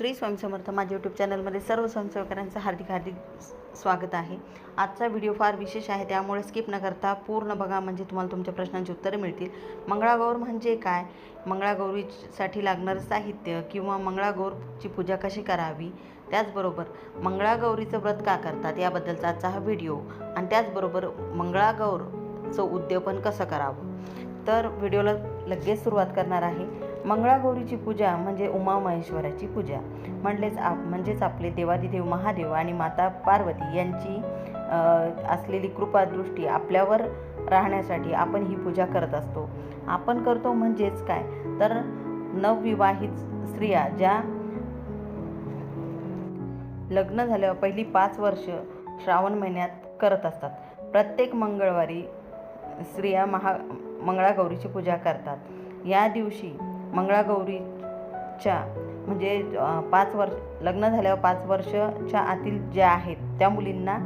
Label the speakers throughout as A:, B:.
A: श्री स्वयंसमर्थ माझ्या यूट्यूब चॅनलमध्ये सर्व स्वयंसेवकांचं हार्दिक हार्दिक स्वागत आहे. आजचा व्हिडिओ फार विशेष आहे त्यामुळे स्किप न करता पूर्ण बघा म्हणजे तुम्हाला तुमच्या प्रश्नांची उत्तरे मिळतील. मंगळागौर म्हणजे काय? मंगळागौरीसाठी लागणारं साहित्य किंवा मंगळागौरची पूजा कशी करावी? त्याचबरोबर मंगळागौरीचं व्रत का करतात? याबद्दलचा आजचा हा व्हिडिओ आणि त्याचबरोबर मंगळागौरचं उद्यापन कसं करावं? तर व्हिडिओला लगेच सुरुवात करणार आहे. मंगळागौरीची पूजा म्हणजे उमा महेश्वराची पूजा. म्हणलेच आप म्हणजेच आपले देवादिदेव महादेव आणि माता पार्वती यांची असलेली कृपादृष्टी आपल्यावर राहण्यासाठी आपण ही पूजा करत असतो. आपण करतो म्हणजेच काय? तर नवविवाहित स्त्रिया ज्या लग्न झाल्यावर पहिली पाच वर्ष श्रावण महिन्यात करत असतात. प्रत्येक मंगळवारी स्त्रिया महा मंगळागौरीची पूजा करतात. या दिवशी मंगळागौरीच्या म्हणजे पाच वर्ष लग्न झाल्यावर पाच वर्षच्या आतील ज्या आहेत त्या मुलींना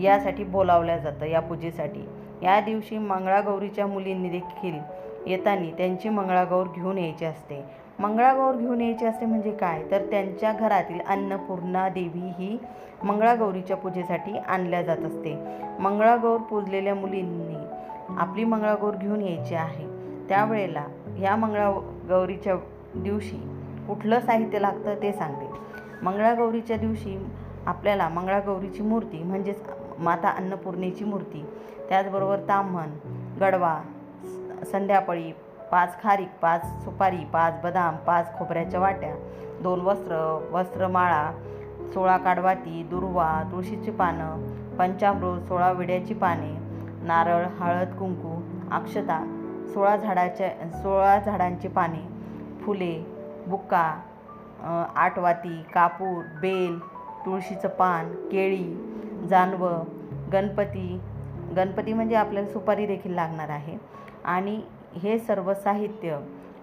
A: यासाठी बोलावलं जातं या पूजेसाठी. या दिवशी मंगळागौरीच्या मुलींनी देखील येताना त्यांची मंगळागौर घेऊन यायची असते. मंगळागौर घेऊन यायची असते म्हणजे काय? तर त्यांच्या घरातील अन्नपूर्णा देवी ही मंगळागौरीच्या पूजेसाठी आणल्या जात असते. मंगळागौर पूजलेल्या मुलींनी आपली मंगळागौर घेऊन यायची आहे. त्यावेळेला ह्या मंगळागौरीच्या दिवशी कुठलं साहित्य लागतं ते सांगते. मंगळागौरीच्या दिवशी आपल्याला मंगळागौरीची मूर्ती म्हणजेच माता अन्नपूर्णेची मूर्ती त्याचबरोबर ताम्हण गडवा स- पाच खारीक पाच सुपारी पाच बदाम पाच खोबऱ्याच्या वाट्या दोन वस्त्र वस्त्रमाळा सोळा काडवाती दुर्वा तुळशीची पानं पंचामृत सोळा विड्याची पाने नारळ हळद कुंकू अक्षता सोळा झाडाच्या सोळा झाडांची पाने फुले बुक्का आठवाती आटवाती कापूर बेल तुळशीचं पान केळी जानवं गणपती. गणपती म्हणजे आपल्याला सुपारी देखील लागणार आहे. आणि हे सर्व साहित्य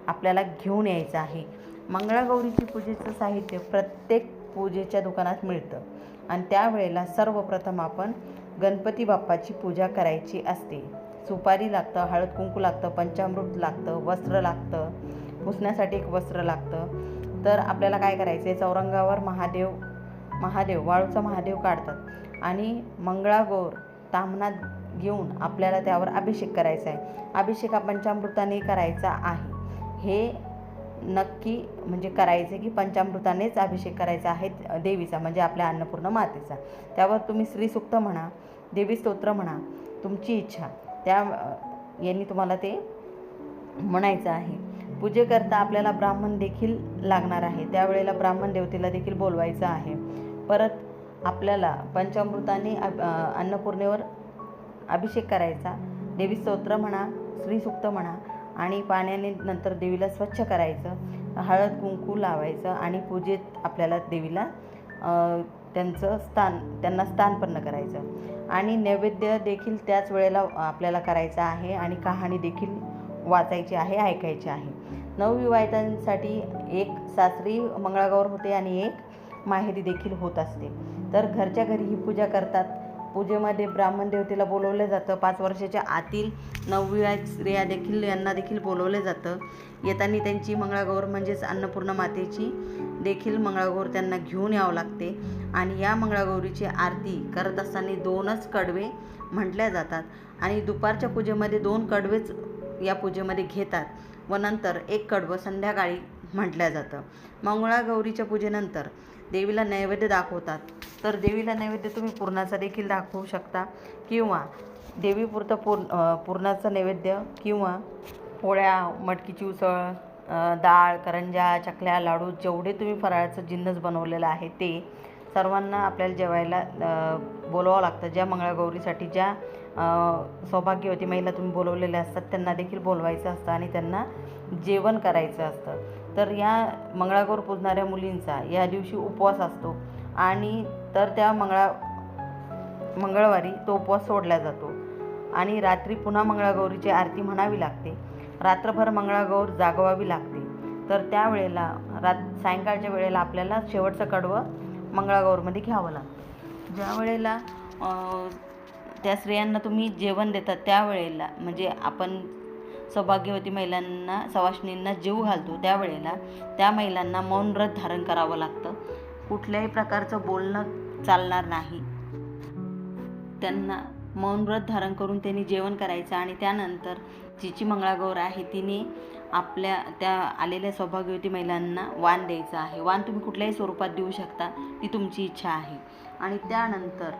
A: आपल्याला घेऊन यायचं आहे. मंगळागौरीची पूजेचं साहित्य प्रत्येक पूजेच्या दुकानात मिळतं. आणि त्यावेळेला सर्वप्रथम आपण गणपती बाप्पाची पूजा करायची असते. सुपारी लागतं हळद कुंकू लागतं पंचामृत लागतं वस्त्र लागतं पुसण्यासाठी एक वस्त्र लागतं. तर आपल्याला काय करायचं आहे चौरंगावर महादेव महादेव वाळूचा महादेव काढतात आणि मंगळागौर तामणात घेऊन आपल्याला त्यावर अभिषेक करायचा आहे. अभिषेक हा पंचामृताने करायचा आहे. हे नक्की म्हणजे करायचे की पंचामृतानेच अभिषेक करायचा आहे देवीचा म्हणजे आपल्या अन्नपूर्ण मातेचा. त्यावर तुम्ही श्रीसुक्त म्हणा देवी स्तोत्र म्हणा तुमची इच्छा. त्या यांनी तुम्हाला ते म्हणायचं आहे. पूजेकरता आपल्याला ब्राह्मण देखील लागणार आहे. त्यावेळेला ब्राह्मण देवतेला देखील बोलवायचं आहे. परत आपल्याला पंचामृताने अन्नपूर्णेवर अभिषेक करायचा. देवी स्तोत्र म्हणा श्रीसुक्त म्हणा आणि पाण्याने नंतर देवीला स्वच्छ करायचं. हळद कुंकू लावायचं आणि पूजेत आपल्याला देवीला त्यांचं स्थान त्यांना स्थानपन्न करायचं. आणि नैवेद्य देखील त्याच वेळेला आपल्याला करायचा आहे आणि कहाणी देखील वाचायची आहे ऐकायची आहे. नवविवाहितांसाठी एक सासरी मंगळागौर होते आणि एक माहेरी देखील होत असते. तर घरच्या घरी ही पूजा करतात. पूजेमध्ये ब्राह्मण देवतेला बोलवलं जातं. पाच वर्षाच्या आतील नवविवाहित स्त्रिया देखील यांना देखील बोलवलं जातं. येताना त्यांची मंगळागौर म्हणजेच अन्नपूर्ण मातेची देखील मंगळागौर त्यांना घेऊन यावं लागते. आणि या मंगळागौरीची आरती करत असताना दोनच कडवे म्हटल्या जातात. आणि दुपारच्या पूजेमध्ये दोन कडवेच या पूजेमध्ये घेतात व नंतर एक कडवं संध्याकाळी म्हटलं जातं. मंगळागौरीच्या पूजेनंतर देवीला नैवेद्य दाखवतात. तर देवीला नैवेद्य तुम्ही पुरणाचा देखील दाखवू शकता किंवा देवीपुरतं पूर्ण पुरणाचं नैवेद्य किंवा पोळ्या मटकीची उसळ डाळ करंजा चकल्या लाडू जेवढे तुम्ही फराळाचं जिन्नस बनवलेलं आहे ते सर्वांना आपल्याला जेवायला बोलवावं लागतं. ज्या मंगळागौरीसाठी ज्या सौभाग्यवती महिला तुम्ही बोलवलेल्या असतात त्यांना देखील बोलवायचं असतं आणि त्यांना जेवण करायचं असतं. तर या मंगळागौर पूजणाऱ्या मुलींचा या दिवशी उपवास असतो आणि तर त्या मंगळा मंगळवारी तो उपवास सोडला जातो आणि रात्री पुन्हा मंगळागौरीची आरती म्हणावी लागते. रात्रभर मंगळागौर जागवावी लागते. तर त्यावेळेला रात सायंकाळच्या वेळेला आपल्याला शेवटचं कडवं मंगळागौरमध्ये घ्यावं लागतं. ज्या वेळेला त्या स्त्रियांना तुम्ही जेवण देतात त्यावेळेला म्हणजे आपण सौभाग्यवती महिलांना सवाष्णींना जीव घालतो त्यावेळेला त्या महिलांना मौन व्रत धारण करावं लागतं. कुठल्याही प्रकारचं बोलणं चालणार नाही. त्यांना मौन व्रत धारण करून त्यांनी जेवण करायचं आणि त्यानंतर जिची मंगळागौर आहे तिने आपल्या त्या आलेल्या सौभाग्यवती महिलांना वाण द्यायचं आहे. वाण तुम्ही कुठल्याही स्वरूपात देऊ शकता ती तुमची इच्छा आहे. आणि त्यानंतर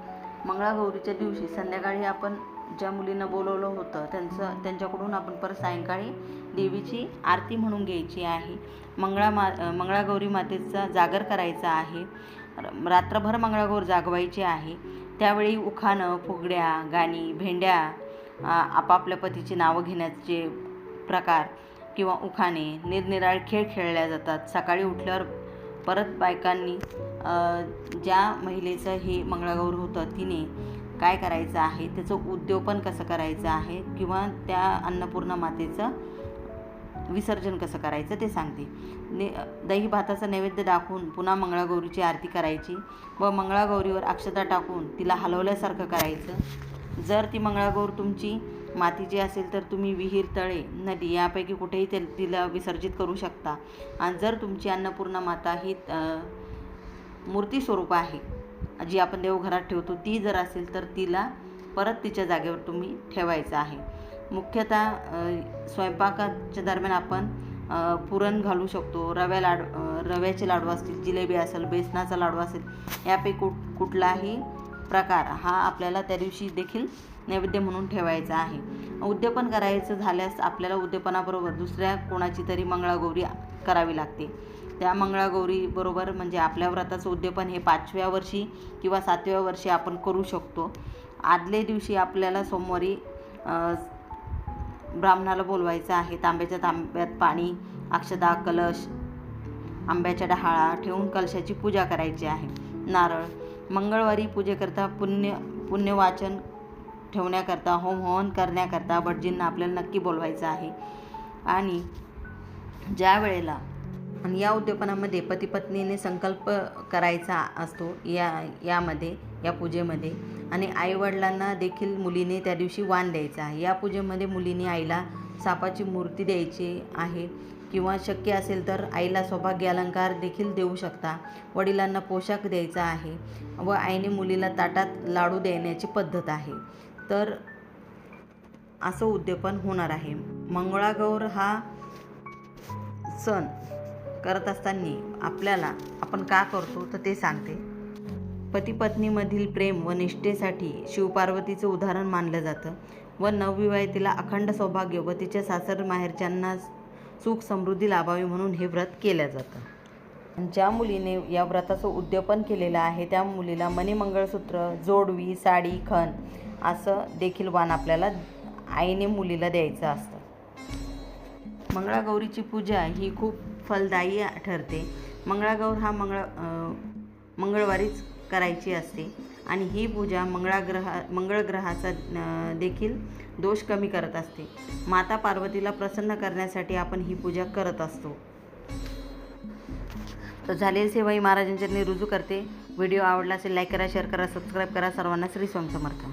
A: मंगळागौरीच्या दिवशी संध्याकाळी आपण ज्या मुलींना बोलवलं होतं त्यांचं त्यांच्याकडून आपण परत सायंकाळी देवीची आरती म्हणून घ्यायची आहे. मंगळा मा मंगळागौरी मातेचा जागर करायचा आहे. रात्रभर मंगळागौर जागवायची आहे. त्यावेळी उखाणं फुगड्या गाणी भेंड्या आपापल्या पतीची नावं घेण्याचे प्रकार किंवा उखाणे निरनिराळे खेळ खेळल्या जातात. सकाळी उठल्यावर परत बायकांनी ज्या महिलेचं हे मंगळागौर होतं तिने काय करायचं आहे? त्याचं उद्योपन कसं करायचं आहे? किंवा त्या अन्नपूर्णा मातेचं विसर्जन कसं करायचं ते सांगते. ने दही भाताचा नैवेद्य दाखवून पुन्हा मंगळागौरीची आरती करायची. व मंगळागौरीवर अक्षता टाकून तिला हलवल्यासारखं करायचं. जर ती मंगळागौर तुमची मातीची असेल तर तुम्ही विहीर तळे नदी यापैकी कुठेही ते तिला विसर्जित करू शकता. आणि जर तुमची अन्नपूर्णा माता ही मूर्ती स्वरूप आहे जी आपण देवघरात ठेवतो ती जर असेल तर तिला परत तिच्या जागेवर तुम्ही ठेवायचं आहे. मुख्यतः स्वयंपाकाच्या दरम्यान आपण पुरण घालू शकतो. रव्या लाड रव्याचे लाडू असतील जिलेबी असेल बेसनाचा लाडू असेल यापैकी कुठ कुठलाही प्रकार हा आपल्याला त्या दिवशी देखील नैवेद्य म्हणून ठेवायचा आहे. उद्यापन करायचं झाल्यास आपल्याला उद्यापनाबरोबर दुसऱ्या कोणाची तरी मंगळागौरी करावी लागते. त्या मंगळागौरीबरोबर म्हणजे आपल्या व्रताचं उद्यापन हे पाचव्या वर्षी किंवा सातव्या वर्षी आपण करू शकतो. आदल्या दिवशी आपल्याला सोमवारी ब्राह्मणाला बोलवायचं आहे. तांब्याच्या तांब्यात पाणी अक्षदा कलश आंब्याच्या डहाळा ठेवून कलशाची पूजा करायची आहे. नारळ मंगळवारी पूजेकरता पुण्य पुण्यवाचन ठेवण्याकरता होम हवन करण्याकरता भटजींना आपल्याला नक्की बोलवायचं आहे. आणि ज्या वेळेला आणि या उद्योपनामध्ये पती पत्नीने संकल्प करायचा असतो या यामध्ये या पूजेमध्ये. आणि आईवडिलांना देखील मुलीने त्या दिवशी वाण द्यायचा आहे. या पूजेमध्ये मुलीने आईला सापाची मूर्ती द्यायची आहे. किंवा शक्य असेल तर आईला सौभाग्य अलंकार देखील देऊ शकता. वडिलांना पोशाख द्यायचा आहे व आईने मुलीला ताटात लाडू देण्याची पद्धत आहे. तर असं उद्यापन होणार आहे. मंगळागौर हा सण करत असताना आपल्याला आपण का करतो तर ते सांगते. पतीपत्नीमधील प्रेम व निष्ठेसाठी शिवपार्वतीचं उदाहरण मानलं जातं. व नवविवाहितेला अखंड सौभाग्य व तिच्या सासर माहेरच्यांना सुख समृद्धी लाभावी म्हणून हे व्रत केलं जातं. ज्या मुलीने या व्रताचं उद्यापन केलेलं आहे त्या मुलीला मणिमंगळसूत्र जोडवी साडी खण असं देखील वाण आपल्याला आईने मुलीला द्यायचं असतं. मंगळागौरीची पूजा ही खूप फलदायी ठरते. मंगळागौर हा मंगळा मंगळवारीच करायची असते. आणि ही पूजा मंगळाग्रहा मंगळग्रहाचा देखील दोष कमी करत असते. माता पार्वतीला प्रसन्न करण्यासाठी आपण ही पूजा करत असतो. तर झालेली सेवा ही महाराजांच्या रुजू करते. व्हिडिओ आवडला असेल लाईक करा शेअर करा सबस्क्राईब करा. सर्वांना श्री स्वामी समर्थ.